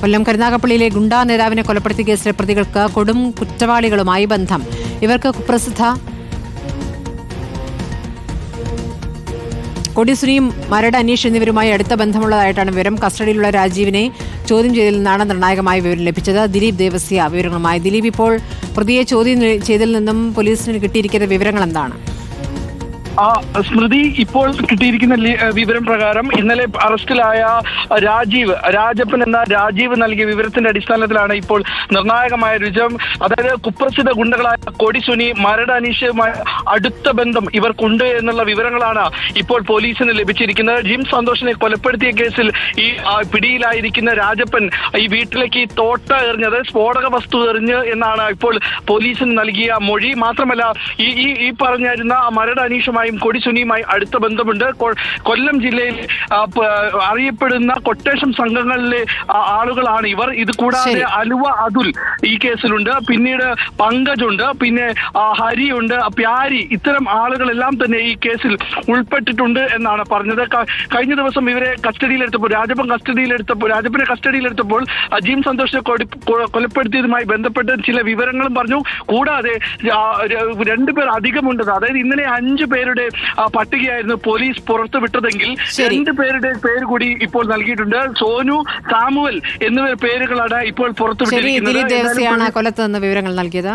കൊല്ലം കരുനാഗപ്പള്ളിയിലെ ഗുണ്ടാ നേതാവിനെ കൊലപ്പെടുത്തിയ കേസിലെ പ്രതികൾക്ക് കൊടും കുറ്റവാളികളുമായി ബന്ധം. ഇവർക്ക് കുപ്രസിദ്ധ കൊടിസുനിയും മരട് അനീഷ് എന്നിവരുമായി അടുത്ത ബന്ധമുള്ളതായിട്ടാണ് വിവരം. കസ്റ്റഡിയിലുള്ള രാജീവിനെ ചോദ്യം ചെയ്തതിൽ നിന്നാണ് നിർണായകമായ വിവരം ലഭിച്ചത്. ദിലീപ് ദേവസ്യ വിവരങ്ങളുമായി. ദിലീപ് ഇപ്പോൾ പ്രതിയെ ചോദ്യം ചെയ്തതിൽ നിന്നും പോലീസിന് കിട്ടിയിരിക്കുന്ന വിവരങ്ങൾ എന്താണ് ആ സ്മൃതി ഇപ്പോൾ കിട്ടിയിരിക്കുന്ന വിവരം പ്രകാരം ഇന്നലെ അറസ്റ്റിലായ രാജീവ് രാജപ്പൻ എന്ന രാജീവ് നൽകിയ വിവരത്തിന്റെ അടിസ്ഥാനത്തിലാണ് ഇപ്പോൾ നിർണായകമായ രുചം അതായത് കുപ്രസിദ്ധ ഗുണ്ടകളായ കൊടിസുനി മരട് അനീഷുമായി അടുത്ത ബന്ധം ഇവർക്കുണ്ട് എന്നുള്ള വിവരങ്ങളാണ് ഇപ്പോൾ പോലീസിന് ലഭിച്ചിരിക്കുന്നത്. ജിം സന്തോഷിനെ കൊലപ്പെടുത്തിയ കേസിൽ ഈ പിടിയിലായിരിക്കുന്ന രാജപ്പൻ ഈ വീട്ടിലേക്ക് തോട്ട എറിഞ്ഞത് സ്ഫോടക വസ്തു എറിഞ്ഞ് എന്നാണ് ഇപ്പോൾ പോലീസിന് നൽകിയ മൊഴി. മാത്രമല്ല ഈ ഈ പറഞ്ഞിരുന്ന മരട് അനീഷുമായും കൊടിസുനിയുമായി അടുത്ത ബന്ധമുണ്ട്. കൊല്ലം ജില്ലയിൽ അറിയപ്പെടുന്ന കൊട്ടേഷൻ സംഘങ്ങളിലെ ആളുകളാണ് ഇവർ. ഇത് കൂടാതെ അലുവ അതുൽ ഈ കേസിലുണ്ട്. പിന്നീട് പങ്കജുണ്ട് പിന്നെ ഹരി ഹരിയുണ്ട് പ്യാരി. ഇത്തരം ആളുകളെല്ലാം തന്നെ ഈ കേസിൽ ഉൾപ്പെട്ടിട്ടുണ്ട് എന്നാണ് പറഞ്ഞത്. കഴിഞ്ഞ ദിവസം ഇവരെ കസ്റ്റഡിയിലെടുത്തപ്പോൾ രാജപ്പൻ കസ്റ്റഡിയിലെടുത്തപ്പോൾ രാജപ്പനെ കസ്റ്റഡിയിലെടുത്തപ്പോൾ അജീം സന്തോഷിനെ കൊലപ്പെടുത്തിയതുമായി ബന്ധപ്പെട്ട് ചില വിവരങ്ങളും പറഞ്ഞു. കൂടാതെ രണ്ടുപേർ അധികമുണ്ട്. അതായത് ഇന്നലെ അഞ്ചു പേരുടെ ആ, പട്ടികയായിരുന്നു പോലീസ് പുറത്തുവിട്ടതെങ്കിൽ വിട്ടതെങ്കിൽ രണ്ട് പേരുടെ പേര് കൂടി ഇപ്പോൾ നൽകിയിട്ടുണ്ട്. സോനു സാമുവൽ എന്നിവർ പേരുകളാണ് ഇപ്പോൾ പുറത്തുവിട്ടിരിക്കുന്നത് കൊല്ലത്ത് നിന്ന് വിവരങ്ങൾ നൽകിയത്.